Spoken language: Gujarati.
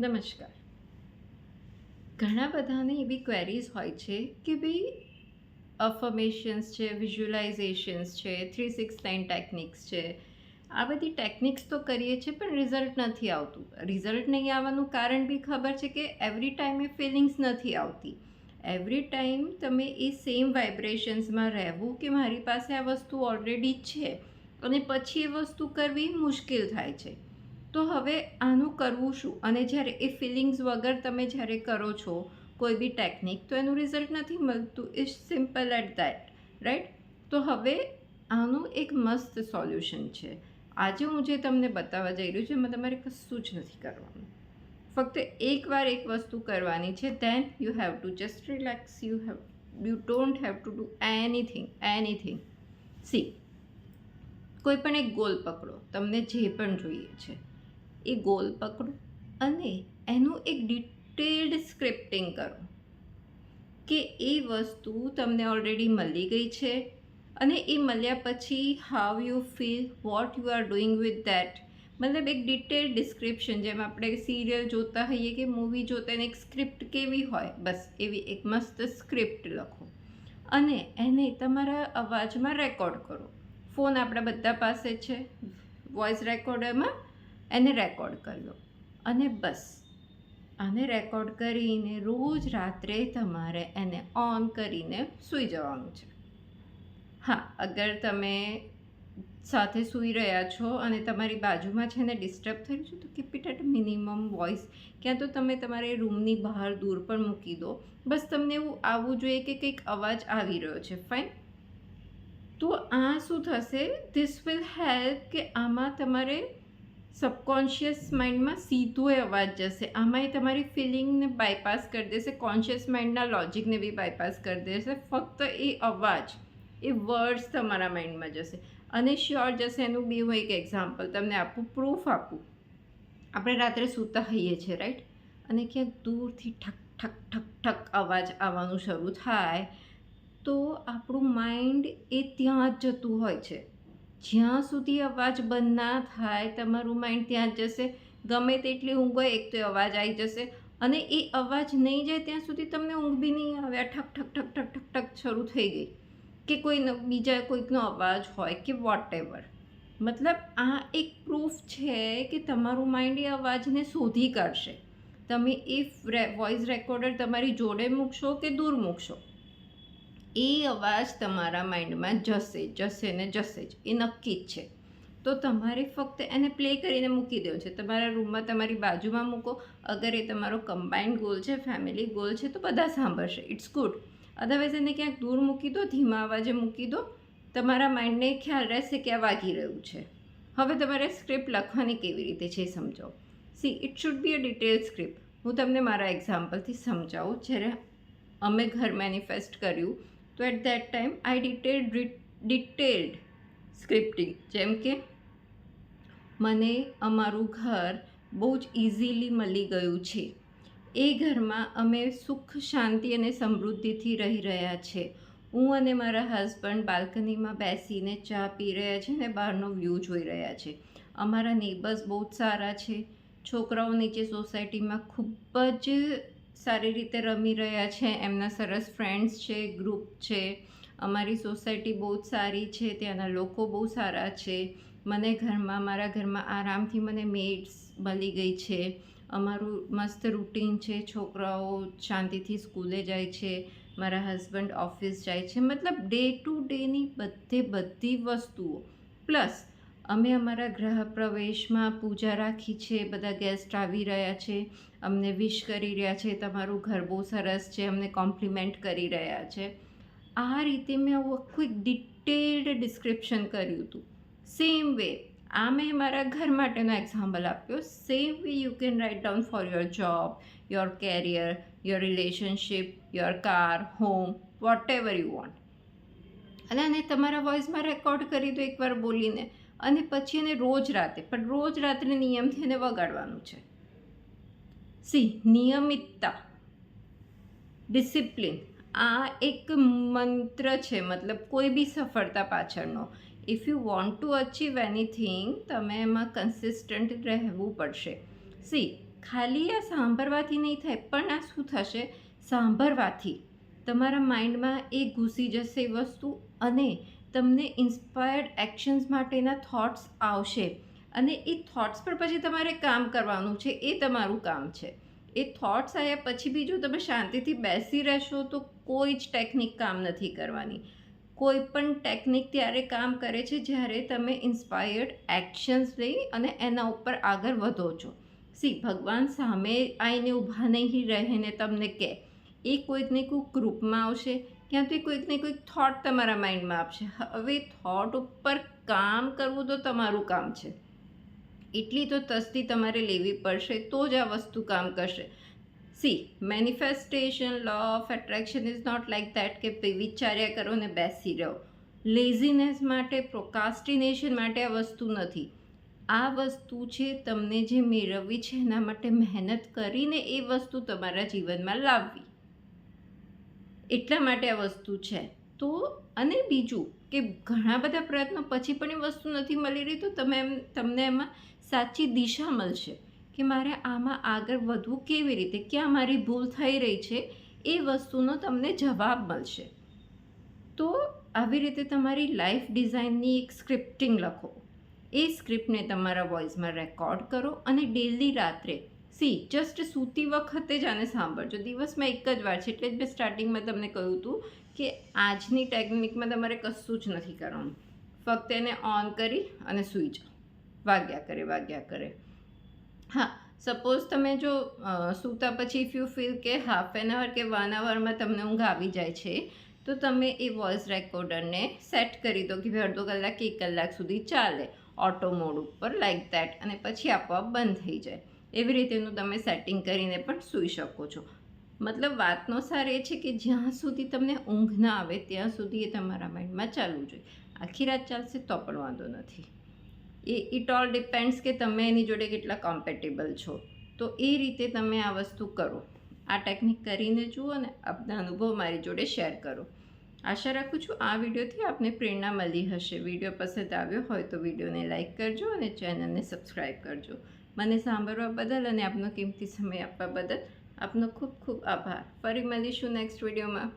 નમસ્કાર. ઘણા બધાને એવી ક્વેરીઝ હોય છે કે ભાઈ અફર્મેશન્સ છે વિઝ્યુલાઇઝેશન્સ છે થ્રી સિક્સ નાઇન ટેકનિક્સ છે. આ બધી ટેકનિક્સ તો કરીએ છીએ પણ રિઝલ્ટ નથી આવતું. રિઝલ્ટ નહીં આવવાનું કારણ બી ખબર છે કે એવરી ટાઈમ ફિલિંગ્સ નથી આવતી. એવરી ટાઈમ તમે એ સેમ વાઇબ્રેશન્સમાં રહેવું કે મારી પાસે આ વસ્તુ ઓલરેડી છે અને પછી એ વસ્તુ કરવી મુશ્કેલ થાય છે. તો હવે આનું કરવું શું? અને જ્યારે એ ફિલિંગ્સ વગર તમે જ્યારે કરો છો કોઈ બી ટેકનિક તો એનું રિઝલ્ટ નથી મળતું. Is simple at that right તો હવે આનું એક મસ્ત સોલ્યુશન છે. આજે હું જે તમને બતાવવા જઈ રહ્યું છું, એમાં તમારે કશું જ નથી કરવાનું. ફક્ત એકવાર એક વસ્તુ કરવાની છે then you have to just relax you have you don't have to do anything anything see કોઈ પણ એક ગોલ પકડો, તમને જે પણ જોઈએ છે. એ ગોલ પકડો અને એનું એક ડિટેલ્ડ સ્ક્રિપ્ટિંગ કરો કે એ વસ્તુ તમને ઓલરેડી મળી ગઈ છે અને એ મળ્યા પછી how you feel what you are doing with that મતલબ એક ડિટેલ ડિસ્ક્રિપ્શન, જેમ આપણે સિરિયલ જોતા હોઈએ કે મૂવી જોતા એને એક સ્ક્રિપ્ટ કેવી હોય, બસ એવી એક મસ્ત સ્ક્રિપ્ટ લખો. અને એને તમારા અવાજમાં રેકોર્ડ કરો. ફોન આપણા બધા પાસે છે વોઇસ રેકોર્ડરમાં એને રેકોર્ડ કર્યો. અને બસ. આને રેકોર્ડ કરીને રોજ રાત્રે તમારે એને ઓન કરીને સૂઈ જવાનું છે. હા, અગર તમે સાથે સૂઈ રહ્યા છો અને તમારી બાજુમાં છે ને ડિસ્ટર્બ થયું છે, તો keep it at minimum voice ક્યાં તો તમે તમારે રૂમની બહાર દૂર પણ મૂકી દો. બસ તમને એવું આવવું જોઈએ કે કંઈક અવાજ આવી રહ્યો છે. ફાઇન તો આ શું થશે? ધીસ વિલ હેલ્પ કે આમાં તમારે સબકોન્શિયસ માઇન્ડમાં સીધો એ અવાજ જશે. આમાં એ તમારી ફિલિંગને બાયપાસ કરી દેશે કોન્શિયસ માઇન્ડના લોજિકને બી બાયપાસ કરી દેશે. ફક્ત એ અવાજ, એ વર્ડ્સ તમારા માઇન્ડમાં જશે. અને શ્યોર જશે એનું બી હું એક એક્ઝામ્પલ તમને આપું પ્રૂફ આપું. આપણે રાત્રે સૂતા હોઈએ છીએ રાઈટ અને ક્યાંક દૂરથી ઠક ઠક ઠક ઠક અવાજ આવવાનું શરૂ થાય, તો આપણું માઇન્ડ એ ત્યાં જ જતું હોય છે. જ્યાં સુધી અવાજ બંધ ના થાય, તમારું માઇન્ડ ત્યાં જ જશે. ગમે તેટલી ઊંઘ હોય, એક તો અવાજ આવી જશે. અને એ અવાજ નહીં જાય ત્યાં સુધી તમને ઊંઘ બી નહીં આવે. આ ઠક ઠક ઠક ઠક ઠક ઠક શરૂ થઈ ગઈ. કે કોઈ બીજા કોઈકનો અવાજ હોય કે વોટ એવર મતલબ આ એક પ્રૂફ છે કે તમારું માઇન્ડ એ અવાજને શોધી કાઢશે. તમે એ વોઇસ રેકોર્ડર તમારી જોડે મૂકશો કે દૂર મૂકશો? એ અવાજ તમારા માઇન્ડમાં જશે જશે ને જશે જ. એ નક્કી જ છે. તો તમારે ફક્ત એને પ્લે કરીને મૂકી દેવું છે. તમારા રૂમમાં તમારી બાજુમાં મૂકો. અગર એ તમારો કમ્બાઇન્ડ ગોલ છે ફેમિલી ગોલ છે, તો બધા સાંભળશે. ઇટ્સ ગુડ અધરવાઇઝ એને ક્યાંક દૂર મૂકી દો, ધીમા અવાજે મૂકી દો. તમારા માઇન્ડને ખ્યાલ રહેશે કે આ વાગી રહ્યું છે. હવે તમારે સ્ક્રિપ્ટ લખવાની કેવી રીતે છે એ સમજાવો. See it should be a detail script હું તમને મારા એક્ઝામ્પલથી સમજાવું. જ્યારે અમે ઘર મેનિફેસ્ટ કર્યું તો at that time I detail detailed scripting જેમ કે, મને અમારું ઘર બહુ જ ઇઝીલી મળી ગયું છે. એ ઘરમાં અમે સુખ, શાંતિ અને સમૃદ્ધિથી રહી રહ્યા છે. હું અને મારા હસબન્ડ બાલ્કનીમાં બેસીને ચા પી રહ્યા છે ને બહારનો વ્યૂ જોઈ રહ્યા છે. અમારા નેબર્સ બહુ જ સારા છે. છોકરાઓ નીચે સોસાયટીમાં ખૂબ જ સારી રીતે રમી રહ્યા છે, એમના સરસ ફ્રેન્ડ્સ છે ગ્રુપ છે. અમારી સોસાયટી બહુ જ સારી છે, ત્યાંના લોકો બહુ સારા છે. મને ઘરમાં, મારા ઘરમાં આરામથી મને મેટ્સ મળી ગઈ છે. અમારું મસ્ત રૂટીન છે, છોકરાઓ શાંતિથી સ્કૂલે જાય છે, મારા હસબન્ડ ઓફિસ જાય છે. મતલબ ડે ટુ ડેની બધે બધી વસ્તુઓ. પ્લસ અમે અમારા ગ્રહ પ્રવેશમાં પૂજા રાખી છે, બધા ગેસ્ટ આવી રહ્યા છે. અમને વિશ કરી રહ્યા છે, તમારું ઘર બહુ સરસ છે, અમને કોમ્પ્લિમેન્ટ કરી રહ્યા છે. આ રીતે મેં આવું આખું એક ડિટેલ્ડ ડિસ્ક્રિપ્શન કર્યું હતું. સેમ વે આ મેં મારા ઘર માટેનો એક્ઝામ્પલ આપ્યો. Same way you can write down for your job your career your relationship your car home whatever you want અને આને તમારા વોઇસમાં રેકોર્ડ કરી દો એકવાર બોલીને. અને પછી એને રોજ રાતે, પણ રોજ રાત્રે નિયમથી એને વગાડવાનું છે. સી, નિયમિતતા. ડિસિપ્લિન. આ એક મંત્ર છે, મતલબ કોઈ બી સફળતા પાછળનો. If you want to achieve anything તમે એમાં કન્સિસ્ટન્ટ રહેવું પડશે. સી, ખાલી આ સાંભળવાથી નહીં થાય, પણ આ શું થશે? સાંભળવાથી. તમારા માઇન્ડમાં એ ઘૂસી જશે એ વસ્તુ અને તમને ઇન્સ્પાયર્ડ એક્શન્સ માટેના થોટ્સ આવશે. અને એ થોટ્સ પર પછી તમારે કામ કરવાનું છે, એ તમારું કામ છે. એ થોટ્સ આવ્યા પછી બી જો તમે શાંતિથી બેસી રહેશો તો કોઈ જ ટેકનિક કામ નથી કરવાની. કોઈ પણ ટેકનિક ત્યારે કામ કરે છે જ્યારે તમે ઇન્સ્પાયર્ડ એક્શન્સ લઈ અને એના ઉપર આગળ વધો છો. સી, ભગવાન સામે આવીને ઊભા નહીં રહેને તમને કહે એ કોઈકને કોઈક ગ્રુપમાં આવશે, ક્યાં તો એ કોઈક કોઈક થોટ તમારા માઇન્ડમાં આપશે. હવે થોટ ઉપર કામ કરવું તો તમારું કામ છે. એટલી તો તસ્તી તમારે લેવી પડશે તો જ આ વસ્તુ કામ કરશે. See manifestation law of attraction is not like that કે વિચાર્યા કરો ને બેસી રહો. લેઝીનેસ માટે પ્રોકાસ્ટિનેશન માટે આ વસ્તુ નથી. આ વસ્તુ છે તમને જે મેળવવી છે એના માટે મહેનત કરીને એ વસ્તુ તમારા જીવનમાં લાવવી. એટલા માટે આ વસ્તુ છે. તો, અને બીજું કે ઘણા બધા પ્રયત્નો પછી પણ એ વસ્તુ નથી મળી રહી, તો તમે એમ, તમને એમાં સાચી દિશા મળશે કે મારે આમાં આગળ વધવું કેવી રીતે, ક્યાં મારી ભૂલ થઈ રહી છે, એ વસ્તુનો તમને જવાબ મળશે. તો આવી રીતે તમારી લાઈફ ડિઝાઇનની એક સ્ક્રિપ્ટિંગ લખો. એ સ્ક્રિપ્ટને તમારા વોઇસમાં રેકોર્ડ કરો અને ડેલી રાત્રે સી જસ્ટ સૂતી વખતે જ આને સાંભળજો. દિવસમાં એક જ વાર છે. એટલે જ મેં સ્ટાર્ટિંગમાં તમને કહ્યું હતું કે આજની ટેકનિકમાં તમારે કશું જ નથી કરવાનું. ફક્ત એને ઓન કરી અને સૂઈ જાઓ. વાગ્યા કરે વાગ્યા કરે. હા સપોઝ તમે જો સૂતા પછી ઇફ યુ ફીલ કે હાફ એન અવર કે વન અવરમાં તમને ઊંઘ આવી જાય છે, તો તમે એ વોઇસ રેકોર્ડરને સેટ કરી દો કે ભાઈ અડધો કલાક એક કલાક સુધી ચાલે. ઓટો મોડ ઉપર લાઈક દેટ અને પછી આપોઆપ બંધ થઈ જાય. એવી રીતેનું તમે સેટિંગ કરીને પણ સૂઈ શકો છો. મતલબ વાતનો સાર એ છે કે જ્યાં સુધી તમને ઊંઘ ના આવે, ત્યાં સુધી એ તમારા માઇન્ડમાં ચાલવું જોઈએ. આખી રાત ચાલશે તો પણ વાંધો નથી. એ ઇટ ઓલ ડિપેન્ડ્સ કે તમે એની જોડે કેટલા કોમ્પેટેબલ છો. તો એ રીતે તમે આ વસ્તુ કરો. આ ટેકનિક કરીને જુઓ અને આપના અનુભવ મારી જોડે શેર કરો. આશા રાખું છું આ વિડીયોથી આપને પ્રેરણા મળી હશે. વીડિયો પસંદ આવ્યો હોય તો વિડીયોને લાઇક કરજો અને ચેનલને સબસ્ક્રાઈબ કરજો. મને સાંભળવા બદલ અને આપનો કિંમતી સમય આપવા બદલ આપનો ખૂબ ખૂબ આભાર. ફરી મળીશું નેક્સ્ટ વિડીયોમાં